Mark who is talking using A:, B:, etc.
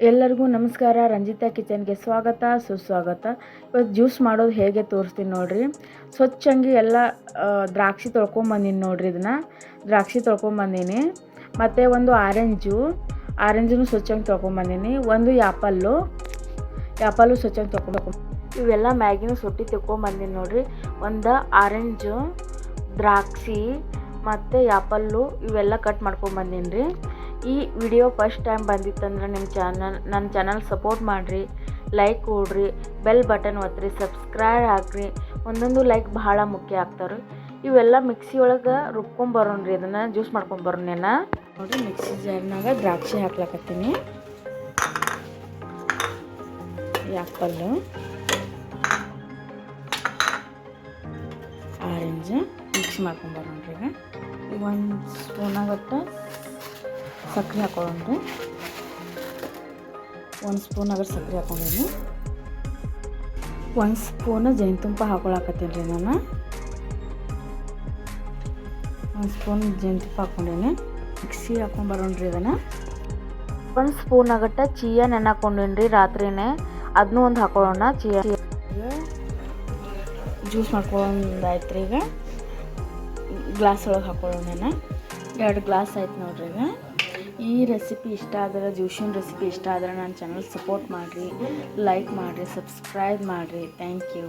A: ಎಲ್ಲರಿಗೂ ನಮಸ್ಕಾರ. ರಂಜಿತಾ ಕಿಚನ್ಗೆ ಸ್ವಾಗತ, ಸುಸ್ವಾಗತ. ಇವತ್ತು ಜ್ಯೂಸ್ ಮಾಡೋದು ಹೇಗೆ ತೋರಿಸ್ತೀನಿ ನೋಡಿರಿ. ಸ್ವಚ್ಛಂಗಿ ಎಲ್ಲ ದ್ರಾಕ್ಷಿ ತೊಳ್ಕೊಂಬಂದೀನಿ ನೋಡಿರಿ ಇದನ್ನು. ದ್ರಾಕ್ಷಿ ತೊಳ್ಕೊಂಬಂದೀನಿ. ಮತ್ತು ಒಂದು ಆರೆಂಜು. ಆರೆಂಜನ್ನು ಸ್ವಚ್ಛಂಗೆ ತೊಳ್ಕೊಂಬಂದೀನಿ. ಒಂದು ಆ್ಯಪಲ್ಲು ಆ್ಯಪಲ್ಲು ಸ್ವಚ್ಛಂಗೆ ತೊಗೊಬೇಕು ಇವೆಲ್ಲ ಮ್ಯಾಗಿನ ಸೊಟ್ಟಿ ತೊಗೊಂಬಂದೀನಿ ನೋಡಿರಿ. ಒಂದು ಆರೆಂಜು, ದ್ರಾಕ್ಷಿ, ಮತ್ತು ಆ್ಯಪಲ್ಲು ಇವೆಲ್ಲ ಕಟ್ ಮಾಡ್ಕೊಂಬಂದೀನಿ ರೀ. ಈ ವಿಡಿಯೋ ಫಸ್ಟ್ ಟೈಮ್ ಬಂದಿತ್ತಂದ್ರೆ ನಿಮ್ಮ ಚಾನಲ್, ನನ್ನ ಚಾನಲ್ ಸಪೋರ್ಟ್ ಮಾಡಿರಿ ಲೈಕ್ ಕೊಡ್ರಿ ಬೆಲ್ ಬಟನ್ ಒತ್ತಿರಿ ಸಬ್ಸ್ಕ್ರೈಬ್ ಹಾಕ್ರಿ. ಒಂದೊಂದು ಲೈಕ್ ಭಾಳ ಮುಖ್ಯ ಆಗ್ತಾರೆ ಇವೆಲ್ಲ ಮಿಕ್ಸಿ ಒಳಗೆ ರುಬ್ಕೊಂಬರೋಣ್ರಿ ಇದನ್ನು ಜ್ಯೂಸ್ ಮಾಡ್ಕೊಂಬರೋಣ ನೋಡಿ ಮಿಕ್ಸಿ ಜಾರ್ನಾಗ ದ್ರಾಕ್ಷಿ ಹಾಕ್ಲಕತ್ತೀನಿ. ಆ್ಯಪಲ್ಲು ಆರೆಂಜ್ ಮಿಕ್ಸ್ ಮಾಡ್ಕೊಂಬರೋಣ್ರಿ ಈಗ. ಒಂದು ಸ್ಪೂನಾಗಟ್ಟ ಸಕ್ಕರೆ ಹಾಕೊಳ್ಳೋಣ್ರಿ ಒಂದು ಸ್ಪೂನ್ ಅದ್ರ ಸಕ್ಕರೆ ಹಾಕೊಂಡಿನಿ. ಒಂದು ಸ್ಪೂನ್ ಜೇನುತುಪ್ಪ ಹಾಕೊಳಕತ್ತೀನಿ ರೀ ನಾನು. ಒಂದು ಸ್ಪೂನ್ ಜೇನುತುಪ್ಪ ಹಾಕೊಂಡೀನಿ. ಮಿಕ್ಸಿ ಹಾಕೊಂಬರೋಣ್ರಿ ಇದನ್ನು. ಒಂದು ಸ್ಪೂನ್ ಆಗಟ್ಟ ಚೀಯ ನೆನೆ ಹಾಕೊಂಡೀನಿ ರೀ ರಾತ್ರಿನೇ. ಅದನ್ನೂ ಒಂದು ಹಾಕೊಳ್ಳೋಣ ಚೀಯ. ಜ್ಯೂಸ್ ಮಾಡ್ಕೊಳ್ಳೋದಾಯ್ತು ರೀ ಈಗ. ಗ್ಲಾಸ್ ಒಳಗೆ ಹಾಕೊಳ್ಳೋಣ ಎರಡು ಗ್ಲಾಸ್ ಆಯ್ತು ನೋಡ್ರಿ ಈಗ. ಈ ರೆಸಿಪಿ ಇಷ್ಟ ಆದ್ರೆ ಜ್ಯೂಷಿನ ರೆಸಿಪಿ ಇಷ್ಟ ಆದ್ರೆ ನನ್ನ ಚಾನಲ್ ಸಪೋರ್ಟ್ ಮಾಡಿರಿ ಲೈಕ್ ಮಾಡಿರಿ ಸಬ್ಸ್ಕ್ರೈಬ್ ಮಾಡಿರಿ. Thank you